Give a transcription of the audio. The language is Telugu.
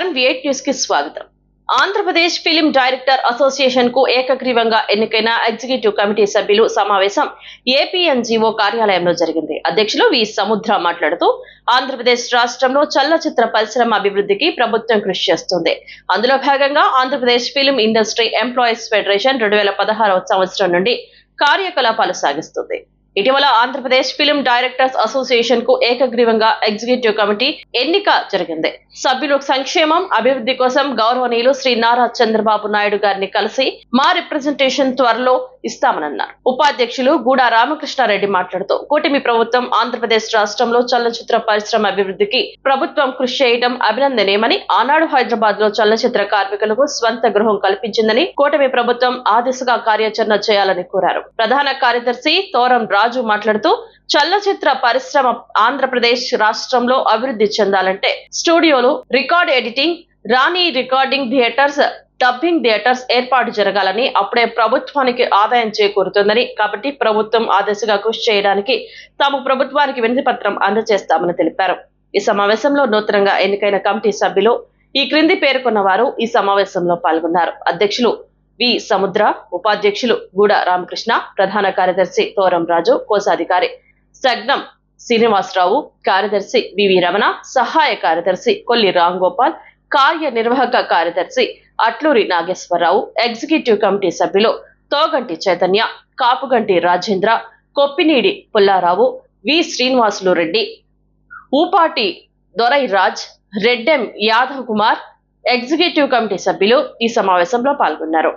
నమస్కారం. విఎట్ న్యూస్కి స్వాగతం. ఆంధ్రప్రదేశ్ ఫిలిం డైరెక్టర్ అసోసియేషన్కు ఏకగ్రీవంగా ఎన్నికైన ఎగ్జిక్యూటివ్ కమిటీ సభ్యులు సమావేశం ఏపీఎన్జీఓ కార్యాలయంలో జరిగింది. అధ్యక్షులు వి సముద్ర మాట్లాడుతూ ఆంధ్రప్రదేశ్ రాష్ట్రంలో చలనచిత్ర పరిశ్రమ అభివృద్ధికి ప్రభుత్వం కృషి చేస్తుంది. అందులో భాగంగా Andhra Pradesh film industry employees federation రెండు వేల పదహారవ సంవత్సరం నుండి కార్యకలాపాలు సాగిస్తుంది. ఇటీవల ఆంధ్రప్రదేశ్ ఫిలిం డైరెక్టర్స్ అసోసియేషన్కు ఏకగ్రీవంగా ఎగ్జిక్యూటివ్ కమిటీ ఎన్నిక జరిగింది. సభ్యులు సంక్షేమం అభివృద్ధి కోసం గౌరవనీయులు శ్రీ నారా చంద్రబాబు నాయుడు గారిని కలిసి మా రిప్రజెంటేషన్ త్వరలో ఇస్తామన్నారు ఉపాధ్యక్షులు గూడా రామకృష్ణారెడ్డి మాట్లాడుతూ కూటమి ప్రభుత్వం ఆంధ్రప్రదేశ్ రాష్ట్రంలో చలనచిత్ర పరిశ్రమ అభివృద్ధికి ప్రభుత్వం కృషి చేయడం అభినందనీయమని ఆనాడు హైదరాబాద్లో చలనచిత్ర కార్మికులకు స్వంత గృహం కల్పించిందని కూటమి ప్రభుత్వం ఆ దిశగా కార్యాచరణ చేయాలని కోరారు. ప్రధాన కార్యదర్శి తోరం రాజు మాట్లాడుతూ చలనచిత్ర పరిశ్రమ ఆంధ్రప్రదేశ్ రాష్ట్రంలో అభివృద్ధి చెందాలంటే స్టూడియోలు రికార్డ్ ఎడిటింగ్ రాణి రికార్డింగ్ థియేటర్స్ డబ్బింగ్ థియేటర్స్ ఏర్పాటు జరగాలని అప్పుడే ప్రభుత్వానికి ఆదాయం చేకూరుతుందని కాబట్టి ప్రభుత్వం ఆ దిశగా కృషి చేయడానికి తాము ప్రభుత్వానికి వినతి పత్రం అందజేస్తామని తెలిపారు. ఈ సమావేశంలో నూతనంగా ఎన్నికైన కమిటీ సభ్యులు ఈ క్రింది పేర్కొన్న వారు ఈ సమావేశంలో పాల్గొన్నారు. అధ్యక్షులు వి సముద్ర ఉపాధ్యక్షులు గూడ రామకృష్ణ ప్రధాన కార్యదర్శి తోరం రాజు కోశాధికారి సగ్నం శ్రీనివాసరావు కార్యదర్శి వివి రమణ సహాయ కార్యదర్శి కొల్లి రామ్ గోపాల్ కార్యనిర్వాహక కార్యదర్శి అట్లూరి నాగేశ్వరరావు ఎగ్జిక్యూటివ్ కమిటీ సభ్యులు Toganti Chaitanya Kapuganti Rajendra Koppineedi Pulla Rao V Srinivasulu Reddy Oopati Dorai Raj Reddem Yadav Kumar executive committee సభ్యులు ఈ సమావేశంలో పాల్గొన్నారు.